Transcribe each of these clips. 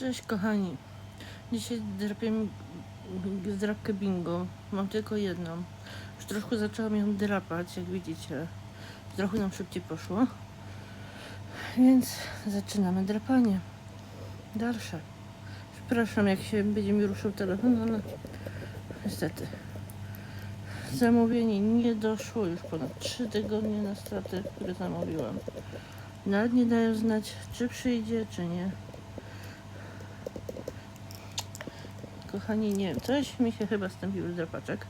Cześć kochani. Dzisiaj drapię zdrapkę bingo. Mam tylko jedną. Już troszkę zaczęłam ją drapać, jak widzicie. Trochę nam szybciej poszło. Więc zaczynamy drapanie. Dalsze. Przepraszam, jak się będzie mi ruszył telefon, ale niestety. Zamówienie nie doszło już ponad 3 tygodnie na straty, które zamówiłam. Nawet nie dają znać, czy przyjdzie, czy nie. Kochani, nie wiem, coś mi się chyba stępiły drapaczek.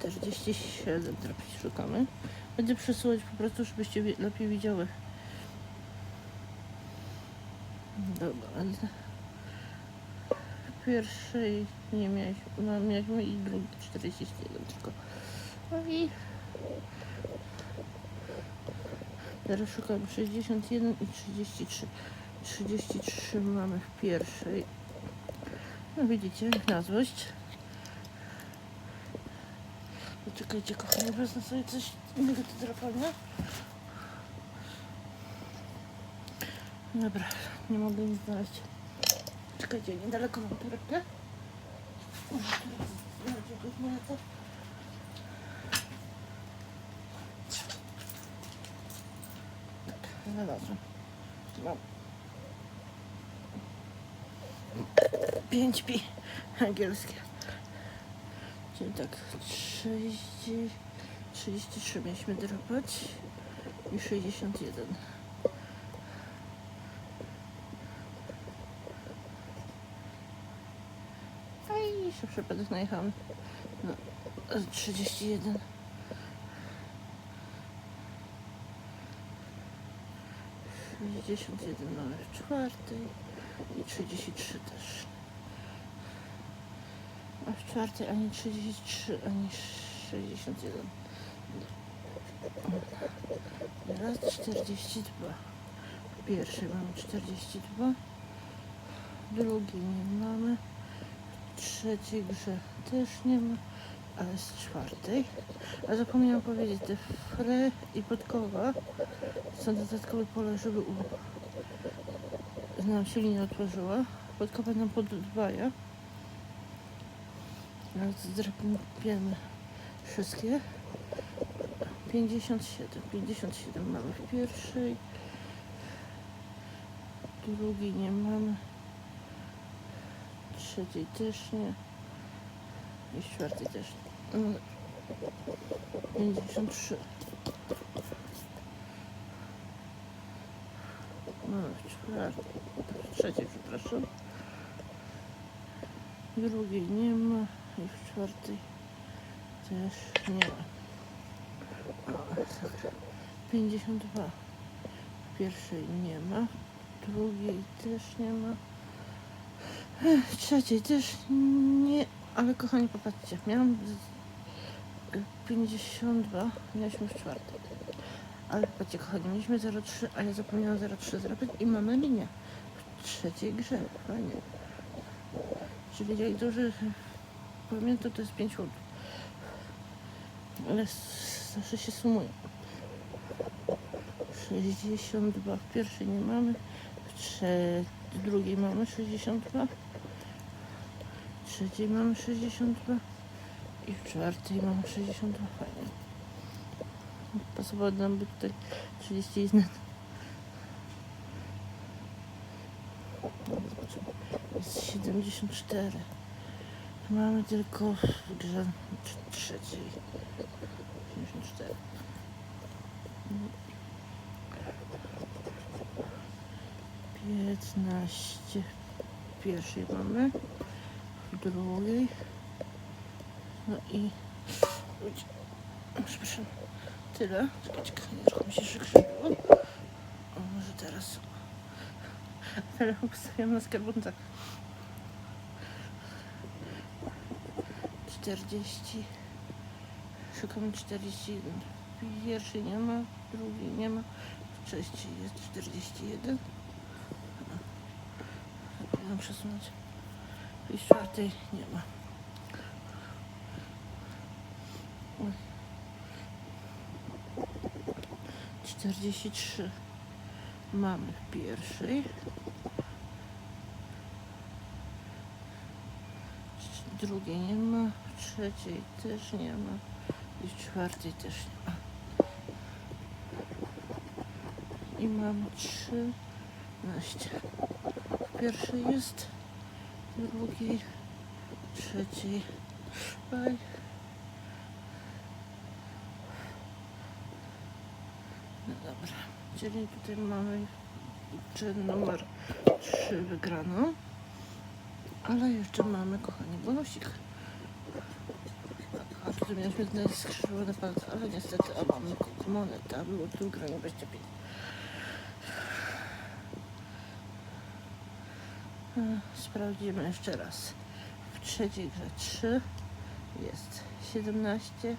47 drapić szukamy. Będę przesuwać po prostu, żebyście lepiej widziały. Dobra, pierwszej nie mieliśmy, no, mieliśmy i drugi 41 tylko. No i teraz szukamy 61 i 33. 33 mamy w pierwszej. No widzicie, na złość. Poczekajcie kochani, wezmę sobie coś innego do drapania. Dobra, nie mogę nic znaleźć. Czekajcie, niedaleko mam torebkę. Tak, znalazłem. Mam. 5 pi angielskie. Czyli tak 30, 33 mieliśmy drapać i 61. No i jeszcze przypadek najechałem. No, 31. Sześćdziesiąt jeden mamy w czwartej i 33 też. Czwartej ani 33, ani 61. Raz 42. W pierwszej mamy 42. Drugiej nie mamy. Trzeciej grze też nie ma. Ale z czwartej. A zapomniałam powiedzieć, te fre i podkowa są dodatkowe pole, żeby u... nam się linia otworzyła. Podkowa nam podwaja. Ale zdrapiemy wszystkie. 57. 57 mamy w pierwszej. Drugiej nie mamy. Trzeciej też nie. I czwartej też nie. Mm. 53. Mamy w czwartej. W trzeciej, przepraszam. Drugiej nie ma. I w czwartej też nie ma. O, masakra. 52. W pierwszej nie ma. W drugiej też nie ma. W trzeciej też nie. Ale kochani, popatrzcie. Miałam z- y, 52. Mieliśmy w czwartej. Ale popatrzcie, kochani, mieliśmy 0,3, a ja zapomniałam 0,3 zrobić i mamy linię. W trzeciej grze. Fajnie. Czyli jak duży pamiętam, to jest 5 łód. Ale zawsze się sumuje. 62 w pierwszej nie mamy, w drugiej mamy 62, w trzeciej mamy 62 i w czwartej mamy 62. Fajnie. Pasowało nam by tutaj 31. No, zobaczymy. Jest 74. Mamy tylko w grze tr- trzeciej. 74. Piętnaście. W pierwszej mamy. W drugiej. No i... Przepraszam. Tyle. Czekaj, trochę mi się przykrzywiło. O, może teraz. Telefon postawiam na skarbonce. 40. Szukamy 41. W pierwszej nie ma, w drugiej nie ma, w trzeciej jest 41. Mam przesunąć. I czwartej nie ma. Oj. 43 mamy w pierwszej. Drugiej nie ma, trzeciej też nie ma i czwartej też nie ma. I mam 13. W pierwszej jest, w drugiej, trzeciej. Bye. No dobra, czyli tutaj mamy czyn numer 3 wygraną. Ale jeszcze mamy, bonusik. A tutaj mieliśmy ten skrzyżowany palec, ale niestety, a mamy monetę, a było tu granie 25. E, Sprawdzimy jeszcze raz. W trzeciej grze 3 jest 17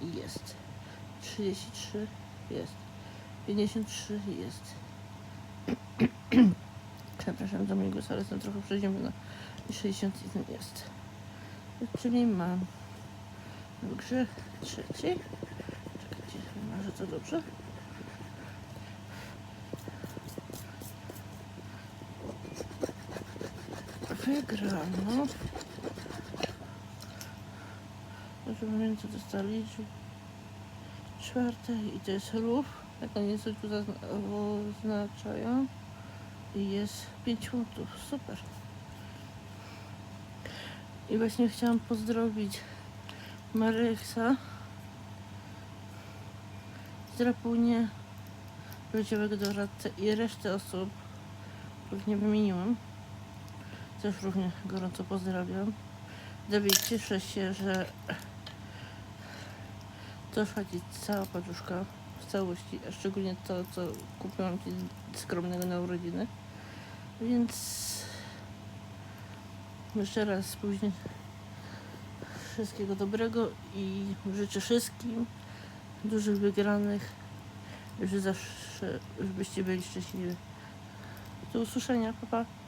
i jest 33 jest 53 jest przepraszam za mój głos, ale jestem trochę przeziębiona i 61 jest. Czyli mam w grze trzeciej. Czekajcie, może to dobrze? Wygrano. Żeby wiem co dostali czwarte i to jest rów. Jak oni sobie tu oznaczają. I jest 5 punktów, super i właśnie chciałam pozdrowić Maryksa z Rapunie życiowego doradcę i resztę osób, których nie wymieniłam. Też równie gorąco pozdrawiam. Dawid, cieszę się, że doszła Ci cała paczuszka w całości, a szczególnie to, co kupiłam Ci skromnego na urodziny. Więc jeszcze raz później wszystkiego dobrego i życzę wszystkim dużych wygranych, że zawsze żebyście byli szczęśliwi. Do usłyszenia, pa pa.